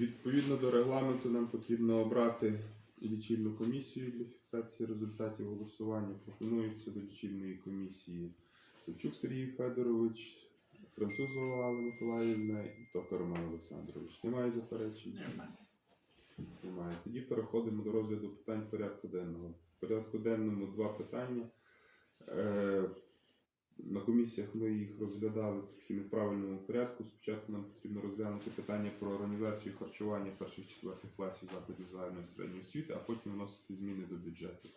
Відповідно до регламенту нам потрібно обрати лічильну комісію для фіксації результатів голосування. Пропонується до лічильної комісії Савчук Сергій Федорович, Французова Алла Миколаївна і Тока Роман Олександрович. Немає заперечень? Немає. Тоді переходимо до розгляду питань порядку денного. В порядку денному два питання. На комісіях ми їх розглядали трохи не в правильному порядку. Спочатку нам потрібно розглянути питання про організацію харчування перших четвертих класів закладів загальної середньої освіти, а потім вносити зміни до бюджету.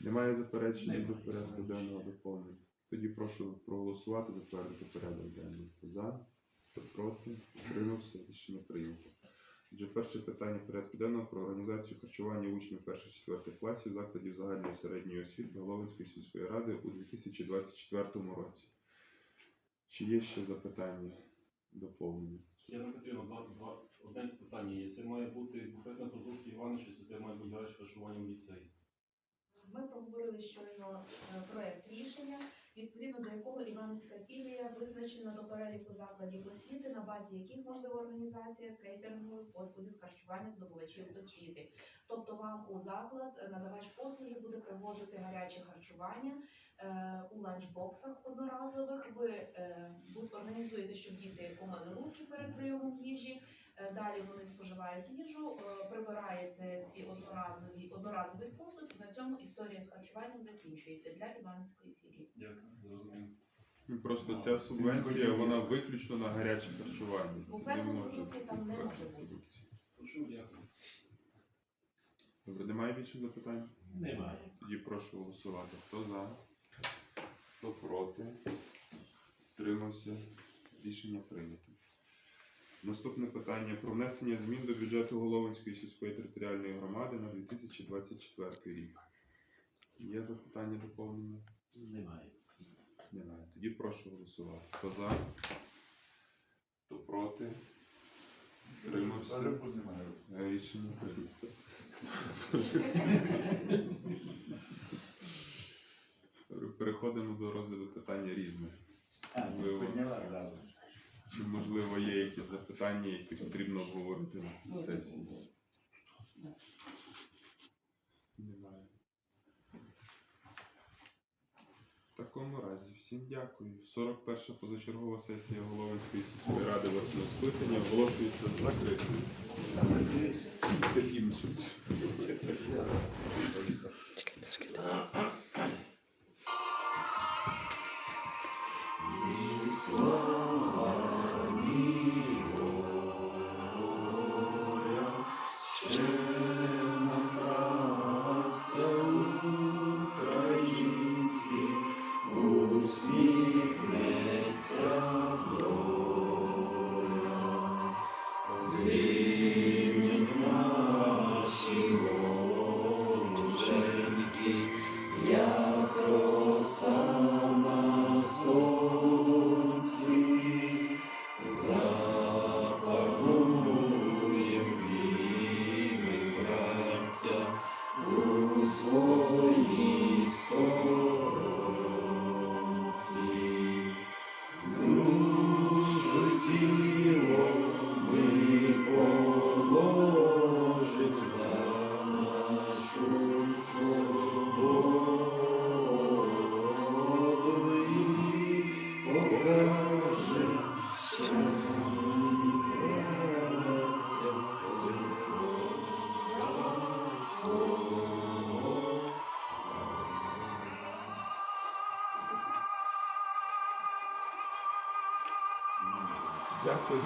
Немає заперечень Немає. до порядку денного доповнення. Тоді прошу проголосувати, затвердити порядок денний. Хто за, хто проти, утримався, рішення прийнято. Отже, перше питання порядку денного про організацію харчування учнів перших четвертих класів закладів загальної середньої освіти Головинської сільської ради у 2024 році. Чи є ще запитання доповнення? Яна Петрівна, два, два, одне питання є. Це має бути буфетна продукція Івановича, чи це має бути гаряче харчування в ліцеї? Ми проговорили щойно е, проект рішення, відповідно до якого Іванівська філія визначена до переліку закладів освіти, на базі яких можлива організація кейтерингових послуги з харчування здобувачів освіти. Тобто вам у заклад е, надавач послуги буде привозити гаряче харчування у ланчбоксах одноразових. Ви е, організуєте, щоб діти помили руки перед прийомом їжі. Е, Далі вони споживають їжу, е, прибираєте ці одноразові одноразовий посуд. На цьому історія з харчуванням закінчується для Іванської філії. Дякую. Ну, Просто ця субвенція вона виключно на гаряче харчування. Це не Буфетної продукції там не може бути. Дякую. Добре, немає більше запитань? Немає. Тоді прошу голосувати. Хто за? Хто проти? Тримався. Рішення прийнято. Наступне питання про внесення змін до бюджету Головинської сільської територіальної громади на 2024 рік. Є запитання доповнення? Немає. Немає. Тоді прошу голосувати. Хто за? Хто проти? Тримався. Рішення прийнято. Переходимо до розгляду питання різних. Можливо, чи можливо є якісь запитання, які потрібно обговорити на сесії? Немає. В такому разі всім дякую. 41 ша позачергова сесія Головинської сільської ради 8 скликання оголошується закритою. Таким чином. Як роса на сонці, запануєм ми, браття, у своїй сторонці. Дякую.